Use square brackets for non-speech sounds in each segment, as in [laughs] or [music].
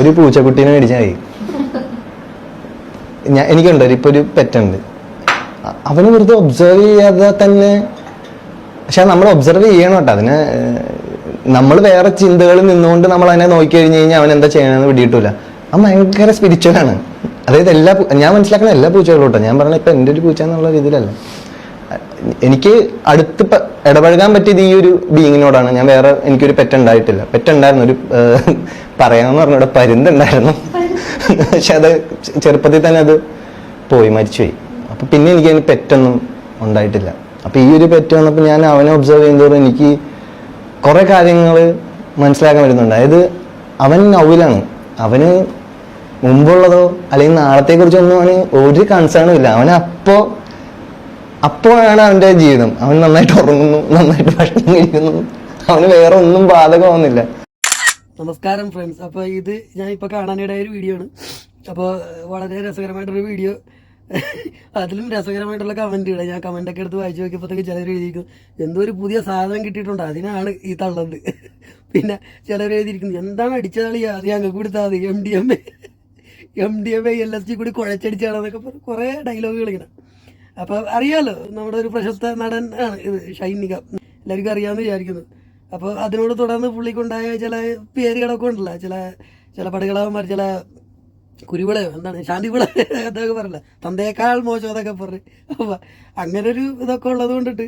ഒരു പൂച്ചക്കുട്ടീനെ മേടിച്ചായി ഞാൻ എനിക്കുണ്ട് ഇപ്പൊ ഒരു പെറ്റുണ്ട്. അവന് വെറുതെ ഒബ്സർവ് ചെയ്യാതെ തന്നെ പക്ഷെ നമ്മൾ ഒബ്സർവ് ചെയ്യണം കേട്ടോ. അതിന് നമ്മൾ വേറെ ചിന്തകളിൽ നിന്നുകൊണ്ട് നമ്മൾ അതിനെ നോക്കി കഴിഞ്ഞു കഴിഞ്ഞാൽ അവൻ എന്താ ചെയ്യണമെന്ന് പിടിയിട്ടില്ല അവൻ ഭയങ്കര സ്പിരിച്വൽ ആണ്. അതായത് എല്ലാ ഞാൻ മനസ്സിലാക്കുന്ന എല്ലാ പൂച്ചകളും കേട്ടോ. ഞാൻ പറഞ്ഞ ഇപ്പൊ എന്റെ ഒരു പൂച്ച എന്നുള്ള രീതിയിലല്ല. എനിക്ക് അടുത്ത് ഇടപഴകാൻ പറ്റിയത് ഈ ഒരു ബീങ്ങിനോടാണ് ഞാൻ വേറെ എനിക്കൊരു പെറ്റുണ്ടായിട്ടില്ല പെറ്റുണ്ടായിരുന്നു ഒരു ഏഹ്, പറയാമെന്ന് പറഞ്ഞ ഇവിടെ പരുന്തുണ്ടായിരുന്നു. പക്ഷെ അത് ചെറുപ്പത്തിൽ തന്നെ അത് പോയി മരിച്ചുപോയി. അപ്പൊ പിന്നെ എനിക്ക് അതിന് പെറ്റൊന്നും ഉണ്ടായിട്ടില്ല. അപ്പൊ ഈ ഒരു പെറ്റ് വന്നപ്പോൾ ഞാൻ അവനെ ഒബ്സർവ് ചെയ്യുന്നതോറും എനിക്ക് കുറെ കാര്യങ്ങൾ മനസ്സിലാക്കാൻ വരുന്നുണ്ട് അതായത് അവൻ നൗവിലാണ്. അവന് മുമ്പുള്ളതോ അല്ലെങ്കിൽ നാളത്തെ കുറിച്ചൊന്നും അവന് ഒരു കൺസേണും ഇല്ല. അവൻ അപ്പോ അപ്പോഴാണ് അവന്റെ ജീവിതം. അവൻ നന്നായിട്ട് ഉറങ്ങുന്നു നന്നായിട്ട് ഭക്ഷണം കഴിക്കുന്നു. അവന് വേറെ ഒന്നും ബാധകമാവുന്നില്ല. നമസ്കാരം ഫ്രണ്ട്സ് അപ്പോൾ ഇത് ഞാൻ ഇപ്പോൾ കാണാനിടയൊരു വീഡിയോ ആണ്. അപ്പോൾ വളരെ രസകരമായിട്ടൊരു വീഡിയോ [laughs] അതിലും രസകരമായിട്ടുള്ള കമന്റുകൾ ഞാൻ കമന്റൊക്കെ എടുത്ത് വായിച്ചു നോക്കിയപ്പോഴത്തേക്ക് ചിലർ എഴുതിയിരിക്കും എന്തോ ഒരു പുതിയ സാധനം കിട്ടിയിട്ടുണ്ട്. അതിനാണ് ഈ തള്ളത് [laughs] പിന്നെ ചിലർ എഴുതിയിരിക്കുന്നത് എന്താണ് അടിച്ചതാളി അത് ഞങ്ങൾക്ക് കൊടുത്താൽ M D M A M D M A L S G കൂടി കുഴച്ചടിച്ചാണെന്നൊക്കെ പറഞ്ഞ് കുറേ ഡയലോഗുകൾ ഇങ്ങനെ. അപ്പോൾ അറിയാലോ നമ്മുടെ ഒരു പ്രശസ്ത നടൻ ആണ് ഇത് ഷൈനിക എല്ലാവർക്കും അറിയാമെന്ന് വിചാരിക്കുന്നു. അപ്പോൾ അതിനോട് തുടർന്ന് പുള്ളിക്കുണ്ടായ ചില പേരുകളൊക്കെ ഉണ്ടല്ലോ. ചില ചില പടുകളവന്മാർ ചില കുരുവിളയോ എന്താണ് ശാന്തിവിള അതൊക്കെ പറയില്ല തന്തയേക്കാൾ മോശം അതൊക്കെ പറഞ്ഞു. അപ്പോൾ അങ്ങനെ ഒരു ഇതൊക്കെ ഉള്ളത് കൊണ്ടിട്ട്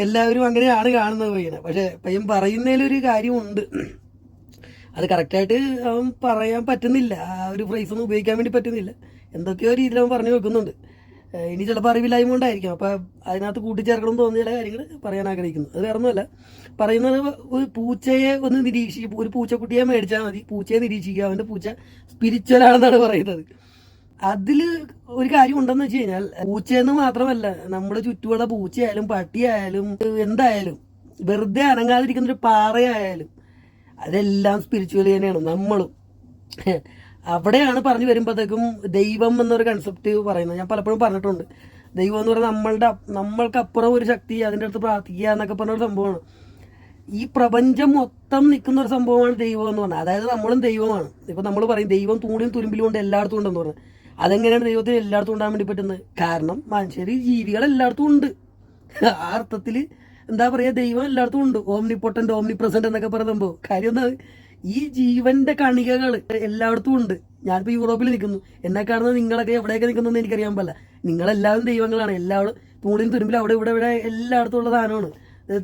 എല്ലാവരും അങ്ങനെയാണ് കാണുന്നത് പയ്യനെ. പക്ഷേ പയ്യൻ പറയുന്നതിലൊരു കാര്യമുണ്ട്. അത് കറക്റ്റായിട്ട് അവൻ പറയാൻ പറ്റുന്നില്ല. ആ ഒരു ഫ്രൈസ് ഒന്നും ഉപയോഗിക്കാൻ വേണ്ടി പറ്റുന്നില്ല. എന്തൊക്കെയോ രീതിയിൽ അവൻ പറഞ്ഞു വെക്കുന്നുണ്ട്. ഇനി ചിലപ്പോൾ അറിവില്ലായ്മ കൊണ്ടായിരിക്കും അപ്പം അതിനകത്ത് കൂട്ടിച്ചേർക്കണം തോന്നിയ ചില കാര്യങ്ങൾ പറയാൻ ആഗ്രഹിക്കുന്നു. അത് വേറെ ഒന്നുമല്ല പറയുന്നത് ഒരു പൂച്ചയെ ഒന്ന് നിരീക്ഷിക്കും ഒരു പൂച്ചക്കുട്ടിയെ മേടിച്ചാൽ മതി. പൂച്ചയെ നിരീക്ഷിക്കുക. അവന്റെ പൂച്ച സ്പിരിച്വൽ ആണെന്നാണ് പറയുന്നത്. അതിൽ ഒരു കാര്യം ഉണ്ടെന്ന് വെച്ച് കഴിഞ്ഞാൽ പൂച്ചയെന്ന് മാത്രമല്ല നമ്മുടെ ചുറ്റുമുള്ള പൂച്ചയായാലും പട്ടിയായാലും എന്തായാലും വെറുതെ അനങ്ങാതിരിക്കുന്ന ഒരു പാറയായാലും അതെല്ലാം സ്പിരിച്വൽ തന്നെയാണ്. നമ്മളും. അവിടെയാണ് പറഞ്ഞു വരുമ്പോഴത്തേക്കും ദൈവം എന്നൊരു കൺസെപ്റ്റ് പറയുന്നത്. ഞാൻ പലപ്പോഴും പറഞ്ഞിട്ടുണ്ട്. ദൈവം എന്ന് പറയുന്നത് നമ്മളുടെ നമ്മൾക്കപ്പുറം ഒരു ശക്തി അതിന്റെ അടുത്ത് പ്രാർത്ഥിക്കുക എന്നൊക്കെ പറഞ്ഞ ഒരു സംഭവമാണ്. ഈ പ്രപഞ്ചം മൊത്തം നിൽക്കുന്ന ഒരു സംഭവമാണ് ദൈവം എന്ന് പറഞ്ഞാൽ അതായത് നമ്മളും ദൈവമാണ്. ഇപ്പം നമ്മൾ പറയും ദൈവം തൂണിയും തുരുമ്പിലും കൊണ്ട് എല്ലായിടത്തും ഉണ്ടെന്ന് പറഞ്ഞു. അതെങ്ങനെയാണ് ദൈവത്തിന് എല്ലായിടത്തും ഉണ്ടാകാൻ വേണ്ടി പറ്റുന്നത്? കാരണം മനുഷ്യർ ജീവികൾ എല്ലായിടത്തും ഉണ്ട്. ആ അർത്ഥത്തിൽ എന്താ പറയുക ദൈവം എല്ലായിടത്തും ഉണ്ട്. ഓംനി പൊട്ടന്റ് ഓംനി പ്രസന്റ് എന്നൊക്കെ സംഭവം. കാര്യം എന്താ? ഈ ജീവന്റെ കണികകൾ എല്ലായിടത്തും ഉണ്ട്. ഞാനിപ്പോൾ യൂറോപ്പിൽ നിൽക്കുന്നു. എന്നെ കാണുന്നത് നിങ്ങളൊക്കെ എവിടെയൊക്കെ നിൽക്കുന്നതെന്ന് എനിക്കറിയാൻ പറ്റില്ല നിങ്ങളെല്ലാവരും ദൈവങ്ങളാണ്. എല്ലാവരും തൂണിയും തുരുമ്പിലും അവിടെ ഇവിടെ ഇവിടെ എല്ലായിടത്തും ഉള്ള സാധനമാണ്.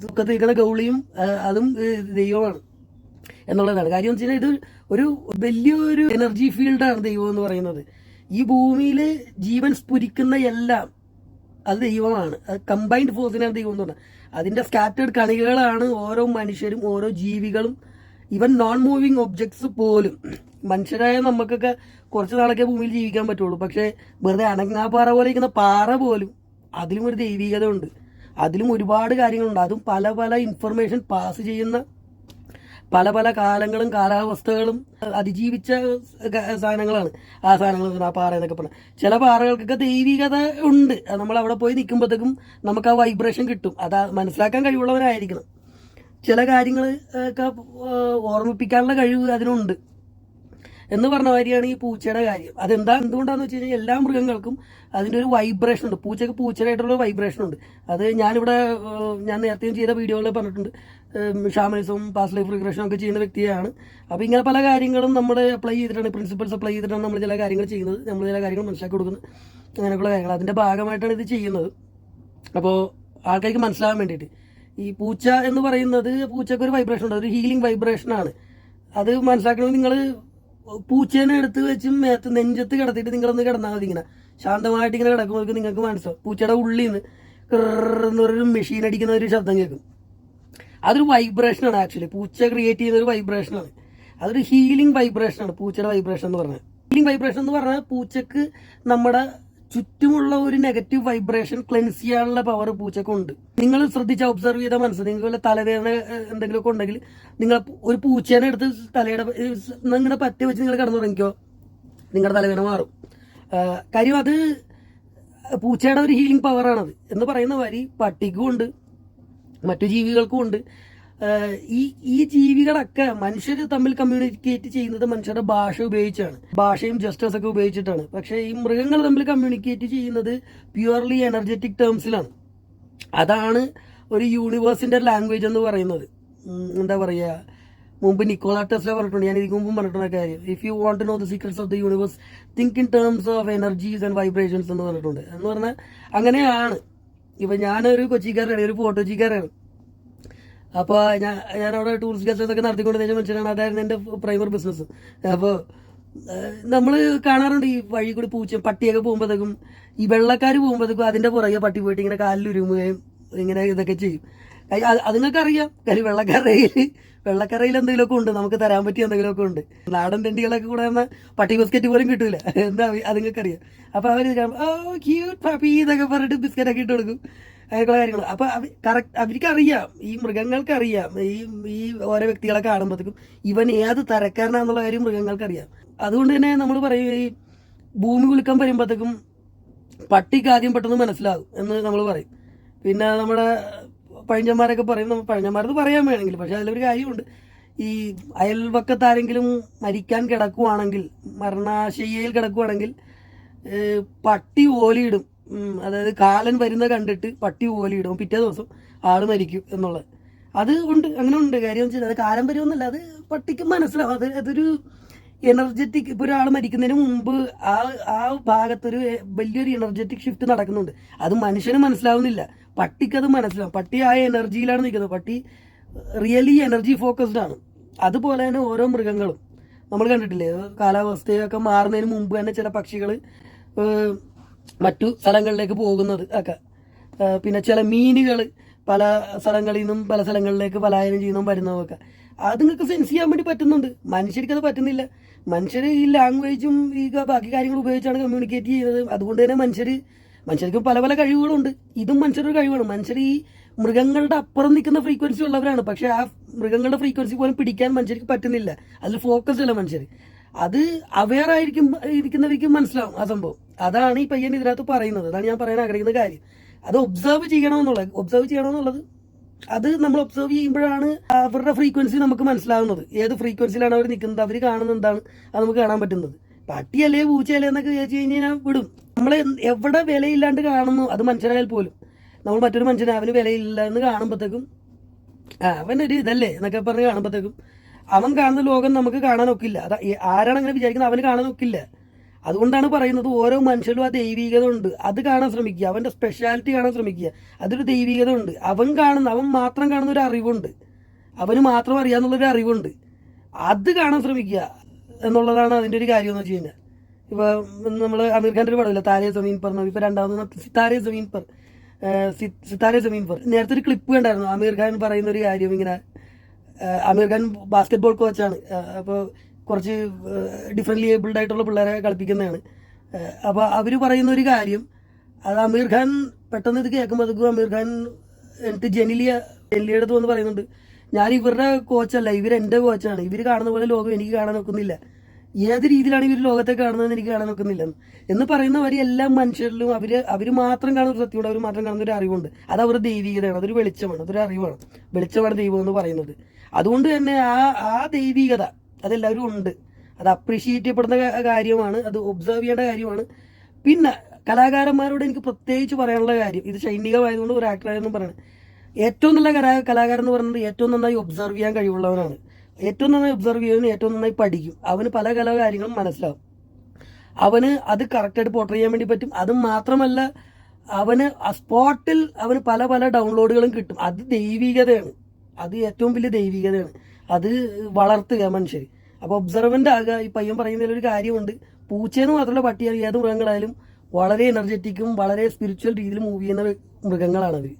തുക്കത്ത് ഗൗളിയും അതും ദൈവമാണ് എന്നുള്ളതാണ്. കാര്യം എന്ന് വെച്ചാൽ ഇത് ഒരു വലിയൊരു എനർജി ഫീൽഡാണ് ദൈവം എന്ന് പറയുന്നത്. ഈ ഭൂമിയിൽ ജീവൻ സ്ഫുരിക്കുന്ന എല്ലാം അത് ദൈവമാണ്. അത് കമ്പൈൻഡ് ഫോഴ്സിനാണ് ദൈവം എന്ന് പറഞ്ഞാൽ അതിന്റെ സ്കാറ്റേഡ് കണികകളാണ് ഓരോ മനുഷ്യരും ഓരോ ജീവികളും ഈവൻ നോൺ മൂവിങ് ഒബ്ജക്ട്സ് പോലും. മനുഷ്യരായ നമുക്കൊക്കെ കുറച്ച് നാളൊക്കെ ഭൂമിയിൽ ജീവിക്കാൻ പറ്റുള്ളൂ. പക്ഷേ വെറുതെ അനങ്ങാപ്പാറ പോലെ ഇരിക്കുന്ന പാറ പോലും അതിലും ഒരു ദൈവികത ഉണ്ട്. അതിലും ഒരുപാട് കാര്യങ്ങളുണ്ട്. അതും പല പല ഇൻഫർമേഷൻ പാസ് ചെയ്യുന്ന പല പല കാലങ്ങളും കാലാവസ്ഥകളും അതിജീവിച്ച സാധനങ്ങളാണ്. ആ സാധനങ്ങൾ ആ പാറ എന്നൊക്കെ പറഞ്ഞാൽ ചില പാറകൾക്കൊക്കെ ദൈവികത ഉണ്ട്. നമ്മൾ അവിടെ പോയി നിൽക്കുമ്പോഴത്തേക്കും നമുക്ക് ആ വൈബ്രേഷൻ കിട്ടും. അത് മനസ്സിലാക്കാൻ കഴിവുള്ളവരായിരിക്കണം. ചില കാര്യങ്ങൾ ഒക്കെ ഓർമ്മിപ്പിക്കാനുള്ള കഴിവ് അതിനുണ്ട്. എന്ന് പറഞ്ഞ മാതിരിയാണ് ഈ പൂച്ചയുടെ കാര്യം. അതെന്താ എന്തുകൊണ്ടാന്ന് വെച്ച് കഴിഞ്ഞാൽ എല്ലാ മൃഗങ്ങൾക്കും അതിന്റെ ഒരു വൈബ്രേഷൻ ഉണ്ട്. പൂച്ചയ്ക്ക് പൂച്ചയായിട്ടുള്ള വൈബ്രേഷൻ ഉണ്ട്. അത് ഞാനിവിടെ ഞാൻ നേരത്തെയും ചെയ്ത വീഡിയോകളിൽ പറഞ്ഞിട്ടുണ്ട്. ഷാമനിസവും പാസ് ലൈഫ് റിഗ്രഷനും ഒക്കെ ചെയ്യുന്ന വ്യക്തിയാണ്. അപ്പോൾ ഇങ്ങനെ പല കാര്യങ്ങളും നമ്മൾ അപ്ലൈ ചെയ്തിട്ടാണ് പ്രിൻസിപ്പൾസ് അപ്ലൈ ചെയ്തിട്ടാണ് നമ്മൾ ചില കാര്യങ്ങൾ ചെയ്യുന്നത്. നമ്മൾ ചില കാര്യങ്ങൾ മനസ്സിലാക്കി കൊടുക്കുന്നത്. അങ്ങനെയൊക്കെയുള്ള കാര്യങ്ങൾ. അതിന്റെ ഭാഗമായിട്ടാണ് ഇത് ചെയ്യുന്നത്. അപ്പോൾ ആൾക്കാർക്ക് മനസ്സിലാകാൻ വേണ്ടിയിട്ട്. ഈ പൂച്ച എന്ന് പറയുന്നത് പൂച്ചക്ക് ഒരു വൈബ്രേഷൻ ഉണ്ട്. ഒരു ഹീലിംഗ് വൈബ്രേഷൻ ആണ്. അത് മനസ്സിലാക്കണമെങ്കിൽ നിങ്ങൾ പൂച്ചേനെ എടുത്ത് വെച്ചും മേത്ത് നെഞ്ചത്ത് കിടത്തിയിട്ട് നിങ്ങളൊന്ന് കിടന്നാൽ മതി ഇങ്ങനെ. ശാന്തമായിട്ട് ഇങ്ങനെ കിടക്കുമ്പോൾ നിങ്ങൾക്ക് മനസ്സിലാവും. പൂച്ചയുടെ ഉള്ളിൽ നിന്ന് എന്ന് ഒരു മെഷീൻ അടിക്കുന്ന ഒരു ശബ്ദം കേൾക്കും. അതൊരു വൈബ്രേഷനാണ് ആക്ച്വലി പൂച്ച ക്രിയേറ്റ് ചെയ്യുന്ന ഒരു വൈബ്രേഷനാണ് അതൊരു ഹീലിംഗ് വൈബ്രേഷനാണ് പൂച്ചയുടെ വൈബ്രേഷൻ എന്ന് പറഞ്ഞാൽ. ഹീലിംഗ് വൈബ്രേഷൻ എന്ന് പറഞ്ഞാൽ പൂച്ചക്ക് നമ്മുടെ ചുറ്റുമുള്ള ഒരു നെഗറ്റീവ് വൈബ്രേഷൻ ക്ലെൻസ് ചെയ്യാനുള്ള പവർ പൂച്ചക്കുണ്ട്. നിങ്ങൾ ശ്രദ്ധിച്ച് ഒബ്സർവ് ചെയ്ത മനസ്സിലായി നിങ്ങൾക്ക് വല്ല തലവേദന എന്തെങ്കിലും എന്തെങ്കിലുമൊക്കെ ഉണ്ടെങ്കിൽ നിങ്ങൾ ഒരു പൂച്ചേനെ എടുത്ത് തലയുടെ നിങ്ങളുടെ പറ്റി വെച്ച് നിങ്ങൾ കിടന്നുറങ്ങിക്കോ. നിങ്ങളുടെ തലവേദന മാറും. കാര്യം അത് പൂച്ചയുടെ ഒരു ഹീലിംഗ് പവറാണത് എന്ന് പറയുന്ന വരി പട്ടിക്കും ഉണ്ട് മറ്റു ജീവികൾക്കും ഉണ്ട്. ഈ ഈ ജീവികളൊക്കെ മനുഷ്യർ തമ്മിൽ കമ്മ്യൂണിക്കേറ്റ് ചെയ്യുന്നത് മനുഷ്യരുടെ ഭാഷ ഉപയോഗിച്ചാണ്. ഭാഷയും ജസ്റ്റേഴ്സ് ഒക്കെ ഉപയോഗിച്ചിട്ടാണ്. പക്ഷേ ഈ മൃഗങ്ങൾ തമ്മിൽ കമ്മ്യൂണിക്കേറ്റ് ചെയ്യുന്നത് പ്യുവർലി എനർജറ്റിക് ടേംസിലാണ് അതാണ് ഒരു യൂണിവേഴ്സിന്റെ ലാംഗ്വേജ് എന്ന് പറയുന്നത്. എന്താ പറയുക മുമ്പ് നിക്കോള ടെസ്ല പറഞ്ഞിട്ടുണ്ട്. ഞാൻ ഇതിന് മുമ്പ് പറഞ്ഞിട്ടുള്ള കാര്യം. If you want know the secrets of the universe think in terms of energies and vibrations എന്ന് പറഞ്ഞിട്ടുണ്ട്. എന്ന് പറഞ്ഞാൽ അങ്ങനെയാണ്. ഇപ്പൊ ഞാനൊരു കൊച്ചിക്കാരനാണ്. ഒരു ഫോട്ടോച്ചിക്കാരാണ് അപ്പോൾ ഞാൻ ഞാൻ അവിടെ ടൂറിസ്റ്റ് ഗസ്റ്റ് ഒക്കെ നടത്തിക്കൊണ്ടിരുന്ന മനുഷ്യനാണ്. അതായിരുന്നു എന്റെ പ്രൈമർ ബിസിനസ് അപ്പോൾ നമ്മൾ കാണാറുണ്ട് ഈ വഴി കൂടി പൂച്ച പട്ടിയൊക്കെ പോകുമ്പോഴത്തേക്കും ഈ വെള്ളക്കാർ പോകുമ്പോഴത്തേക്കും അതിന്റെ പുറകെ പട്ടി പോയിട്ട് ഇങ്ങനെ കാലിൽ ഉരുമുകയും ഇങ്ങനെ ഇതൊക്കെ ചെയ്യും. അതുങ്ങൾക്ക് അറിയാം കാര്യം വെള്ളക്കറയിൽ വെള്ളക്കറയിൽ എന്തെങ്കിലുമൊക്കെ ഉണ്ട്. നമുക്ക് തരാൻ പറ്റിയ എന്തെങ്കിലുമൊക്കെ ഉണ്ട്. നാടൻ തെണ്ടികളൊക്കെ കൂടെ വന്നാൽ പട്ടി ബിസ്ക്കറ്റ് പോലും കിട്ടൂല. എന്താ അതുങ്ങൾക്ക് അറിയാം അപ്പോൾ അവർ ക്യൂട്ട് പപ്പി എന്നൊക്കെ പറഞ്ഞിട്ട് ബിസ്ക്കറ്റ് ഒക്കെ ഇട്ട് കൊടുക്കും. അങ്ങനെയുള്ള കാര്യങ്ങൾ അപ്പൊ കറക്റ്റ് അവർക്ക് അറിയാം ഈ മൃഗങ്ങൾക്ക് അറിയാം ഈ ഈ ഓരോ വ്യക്തികളെ കാണുമ്പോഴത്തേക്കും ഇവൻ ഏത് തരക്കാരനാന്നുള്ള കാര്യം മൃഗങ്ങൾക്ക് അറിയാം അതുകൊണ്ട് തന്നെ നമ്മൾ പറയും ഈ ഭൂമി കുലുക്കം വരുമ്പോഴത്തേക്കും പട്ടിക്ക് ആദ്യം പെട്ടെന്ന് മനസ്സിലാകും എന്ന് നമ്മൾ പറയും. പിന്നെ നമ്മുടെ പഴഞ്ഞന്മാരൊക്കെ പറയും നമ്മൾ പഴഞ്ഞന്മാരെന്ന് പറയാൻ വേണമെങ്കിൽ പക്ഷെ അതിലൊരു കാര്യമുണ്ട്. ഈ അയൽവക്കത്താരെങ്കിലും മരിക്കാൻ കിടക്കുവാണെങ്കിൽ മരണാശയ്യയിൽ കിടക്കുവാണെങ്കിൽ പട്ടി ഓലിയിടും. അതായത് കാലൻ വരുന്ന കണ്ടിട്ട് പട്ടി ഓലിയിടും പിറ്റേ ദിവസം ആൾ മരിക്കും എന്നുള്ളത്. അത് ഉണ്ട് അങ്ങനെ ഉണ്ട്. കാര്യം വെച്ചാൽ അത് കാലം വരുമെന്നല്ല അത് പട്ടിക്ക് മനസ്സിലാവും. അത് അതൊരു എനർജറ്റിക് ഇപ്പൊ ഒരാൾ മരിക്കുന്നതിന് മുമ്പ് ആ ആ ഭാഗത്തൊരു വലിയൊരു എനർജറ്റിക് ഷിഫ്റ്റ് നടക്കുന്നുണ്ട്. അത് മനുഷ്യന് മനസ്സിലാവുന്നില്ല. പട്ടിക്ക് അത് മനസ്സിലാവും. പട്ടി ആ എനർജിയിലാണ് നിൽക്കുന്നത്. പട്ടി റിയലി എനർജി ഫോക്കസ്ഡ് ആണ്. അതുപോലെ തന്നെ ഓരോ മൃഗങ്ങളും. നമ്മൾ കണ്ടിട്ടില്ലേ? കാലാവസ്ഥയൊക്കെ മാറുന്നതിന് മുമ്പ് തന്നെ ചില പക്ഷികൾ മറ്റു സ്ഥലങ്ങളിലേക്ക് പോകുന്നത് ഒക്കെ. പിന്നെ ചില മീനുകൾ പല സ്ഥലങ്ങളിൽ നിന്നും പല സ്ഥലങ്ങളിലേക്ക് പലായനം ചെയ്യുന്നതും വരുന്നതൊക്കെ അത് നിങ്ങൾക്ക് സെൻസ് ചെയ്യാൻ വേണ്ടി പറ്റുന്നുണ്ട്. മനുഷ്യർക്ക് അത് പറ്റുന്നില്ല. മനുഷ്യർ ഈ ലാംഗ്വേജും ഈ ബാക്കി കാര്യങ്ങൾ ഉപയോഗിച്ചാണ് കമ്മ്യൂണിക്കേറ്റ് ചെയ്യുന്നത്. അതുകൊണ്ട് തന്നെ മനുഷ്യർ മനുഷ്യർക്ക് പല പല കഴിവുകളുണ്ട്. ഇതും മനുഷ്യരുടെ കഴിവാണ്. മനുഷ്യർ ഈ മൃഗങ്ങളുടെ അപ്പുറം നിൽക്കുന്ന ഫ്രീക്വൻസി ഉള്ളവരാണ്. പക്ഷേ ആ മൃഗങ്ങളുടെ ഫ്രീക്വൻസി പോലും പിടിക്കാൻ മനുഷ്യർക്ക് പറ്റുന്നില്ല. അതിൽ ഫോക്കസ് ഉള്ള മനുഷ്യർ അത് അവെയർ ആയിരിക്കും ഇരിക്കുന്നവർക്ക് മനസ്സിലാവും ആ സംഭവം. അതാണ് ഈ പയ്യൻ ഇതിനകത്ത് പറയുന്നത്. അതാണ് ഞാൻ പറയാൻ ആഗ്രഹിക്കുന്ന കാര്യം. അത് ഒബ്സർവ് ചെയ്യണമെന്നുള്ളത്. ഒബ്സർവ് ചെയ്യണമെന്നുള്ളത് അത് നമ്മൾ ഒബ്സർവ് ചെയ്യുമ്പോഴാണ് അവരുടെ ഫ്രീക്വൻസി നമുക്ക് മനസ്സിലാവുന്നത്. ഏത് ഫ്രീക്വൻസിയിലാണ് അവർ നിൽക്കുന്നത്? അവർ കാണുന്നത് എന്താണ്? അത് നമുക്ക് കാണാൻ പറ്റുന്നത്. പട്ടിയല്ലേ പൂച്ചയല്ലേ എന്നൊക്കെ ചോദിച്ചു കഴിഞ്ഞാൽ വിടും. നമ്മൾ എവിടെ വിലയില്ലാണ്ട് കാണുന്നു? അത് മനുഷ്യരായാൽ പോലും. നമ്മൾ മറ്റൊരു മനുഷ്യനെ അവന് വിലയില്ല എന്ന് കാണുമ്പോഴത്തേക്കും അവനൊരു ഇതല്ലേ എന്നൊക്കെ പറഞ്ഞ് കാണുമ്പോഴത്തേക്കും അവൻ കാണുന്ന ലോകം നമുക്ക് കാണാൻ ഒക്കില്ല അത് ആരാണ് അങ്ങനെ വിചാരിക്കുന്നത്? അവന് കാണാൻ ഒക്കില്ല അതുകൊണ്ടാണ് പറയുന്നത് ഓരോ മനുഷ്യരും ആ ദൈവികത ഉണ്ട് അത് കാണാൻ ശ്രമിക്കുക. അവന്റെ സ്പെഷ്യാലിറ്റി കാണാൻ ശ്രമിക്കുക. അതൊരു ദൈവികത ഉണ്ട് അവൻ കാണുന്ന അവൻ മാത്രം കാണുന്ന ഒരു അറിവുണ്ട്. അവന് മാത്രം അറിയാന്നുള്ളൊരു അറിവുണ്ട്. അത് കാണാൻ ശ്രമിക്കുക എന്നുള്ളതാണ് അതിന്റെ ഒരു കാര്യം എന്ന് വെച്ച് കഴിഞ്ഞാൽ. നമ്മൾ അമീർ ഖാന്റെ ഒരു പടമില്ല താരേ സമീൻ പർ എന്ന് ഇപ്പൊ രണ്ടാമത് സിത്താരേ സമീൻ പർ. സിത്താരേ സമീൻ പർ. നേരത്തെ ഒരു ക്ലിപ്പ് കണ്ടായിരുന്നു. അമീർ ഖാൻ പറയുന്ന ഒരു കാര്യം ഇങ്ങനെ അമീർ ഖാൻ ബാസ്കറ്റ്ബോൾ കോച്ചാണ് അപ്പോൾ കുറച്ച് ഡിഫറെന്റ്ലി ഏബിൾഡ് ആയിട്ടുള്ള പിള്ളേരെ കളിപ്പിക്കുന്നതാണ്. അപ്പോൾ അവർ പറയുന്ന ഒരു കാര്യം അത് അമീർ ഖാൻ പെട്ടെന്ന് ഇത് കേൾക്കുമ്പോഴത്തേക്കും അമീർ ഖാൻ എന്നിട്ട് ജെനിലിയ ജെനിലിയുടെ അടുത്ത് വന്ന് പറയുന്നുണ്ട്. ഞാൻ ഇവരുടെ കോച്ചല്ല ഇവർ എന്റെ കോച്ചാണ് ഇവർ കാണുന്ന പോലെ ലോകം എനിക്ക് കാണാൻ നോക്കുന്നില്ല ഏത് രീതിയിലാണ് ഇവർ ലോകത്തെ കാണുന്നതെന്ന് എനിക്ക് കാണാൻ നോക്കുന്നില്ല എന്ന് പറയുന്ന വരെ എല്ലാ മനുഷ്യരിലും അവർ അവർ മാത്രം കാണുന്ന ഒരു സത്യമുണ്ട് അവർ മാത്രം കാണുന്ന ഒരു അറിവുണ്ട്. അത് അവരുടെ ദൈവികതയാണ് അതൊരു വെളിച്ചമാണ് അതൊരു അറിവാണ്. വെളിച്ചമാണ് ദൈവം എന്ന് പറയുന്നത്. അതുകൊണ്ട് തന്നെ ആ ആ ദൈവികത അതെല്ലാവരും ഉണ്ട്. അത് അപ്രീഷിയേറ്റ് ചെയ്യപ്പെടുന്ന കാര്യമാണ്. അത് ഒബ്സർവ് ചെയ്യേണ്ട കാര്യമാണ്. പിന്നെ കലാകാരന്മാരോട് എനിക്ക് പ്രത്യേകിച്ച് പറയാനുള്ള കാര്യം ഇത് സൈനികമായതുകൊണ്ട് ഒരു ആക്ടറായെന്നും പറയണം. ഏറ്റവും നല്ല കലാ കലാകാരൻ എന്ന് പറയുന്നത് ഏറ്റവും നന്നായി ഒബ്സർവ് ചെയ്യാൻ കഴിവുള്ളവനാണ്. ഏറ്റവും നന്നായി ഒബ്സർവ് ചെയ്യുന്ന ഏറ്റവും നന്നായി പഠിക്കും. അവന് പല കലാ കാര്യങ്ങളും മനസ്സിലാവും. അവന് അത് കറക്റ്റായിട്ട് പോർട്ട് ചെയ്യാൻ വേണ്ടി പറ്റും. അത് മാത്രമല്ല അവന് സ്പോട്ടിൽ അവന് പല പല ഡൗൺലോഡുകളും കിട്ടും. അത് ദൈവികതയാണ്. അത് ഏറ്റവും വലിയ ദൈവികതയാണ്. അത് വളർത്തുക മനുഷ്യർ അപ്പോൾ ഒബ്സർവന്റ് ആകുക ഈ പയ്യൻ പറയുന്നതിൽ ഒരു കാര്യമുണ്ട്. പൂച്ചയെന്ന് മാത്രമല്ല പട്ടിയാണ് ഏത് മൃഗങ്ങളായാലും വളരെ എനർജറ്റിക്കും വളരെ സ്പിരിച്വൽ രീതിയിൽ മൂവ് ചെയ്യുന്ന മൃഗങ്ങളാണത്.